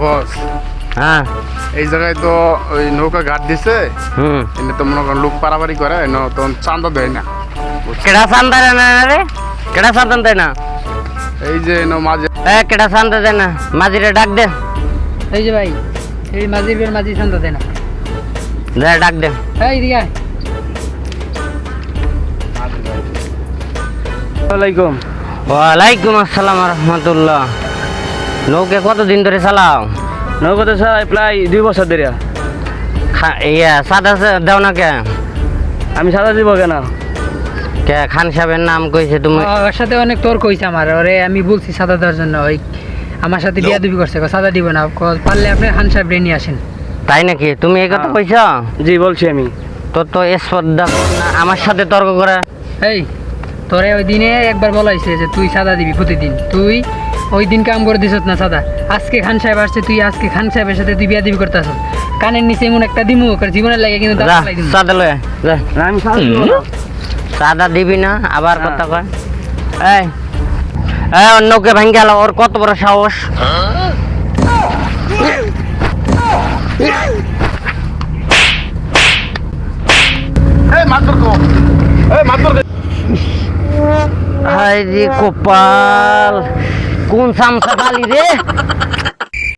বস। হ্যাঁ। এই জায়গায় তো ওই নৌকা ঘাট দিছে। হুম। এনে তো মনে করেন লোক পারাপারি করে এনে তো চান্দা দেয় না। কেডা চান্দা দেয় না রে? কেডা চান্দা দেয় না? এই যে মাঝে এ কেডা চান্দা দেয় না? মাঝিরে ডাক দে। এই যে ভাই এই মাঝির বের মাঝি শান্ত দেয় না। দে ডাক দে। এই দিকে আয়। ওয়ালাইকুম। ওয়ালাইকুম আসসালাম রহমতুল্লাহ। নৌকে কতদিন ধরে চালাও? নৌকা তো স্যার প্রায় দুই বছর ধরে। খা- ইয়া সাদা দাও না কে? আমি সাদা দিব কেন? কে খান সাহেবের নাম কইছে তুমি? ওর সাথে অনেক তর্ক হয়েছে আমার ওরে আমি বলছি সাদা দেওয়ার জন্য ওই আমার সাথে বিয়া দুবি করছে কয় সাদা দিব না ক- পারলে আপনি খান সাহেব নিয়ে আসেন। তাই নাকি? তুমি এই কথা হ্যাঁ। কইছ? জি বলছি আমি। তোর তো স্পর্ধা না আমার সাথে তর্ক করে। এই তোরে ওই দিনে একবার বলা হয়েছে যে তুই সাদা দিবি প্রতিদিন। তুই ওই দিন কাম করে দিছত না সাদা। আজকে খান সাহেব আসছে তুই আজকে খান সাহেবের সাথে তুই বিয়া দিবি করতেছ কানের নিচে এমন একটা দিমু ওর জীবনের লাগে কিন্তু। সাদা লয়ে যা। আমি সাদা দিব না। সাদা দিবি না আবার কথা কয়। এই এই অন্যকে ভাঙ্গে গেল ওর কত বড় সাহস? রে কপাল কোন সামসা রে?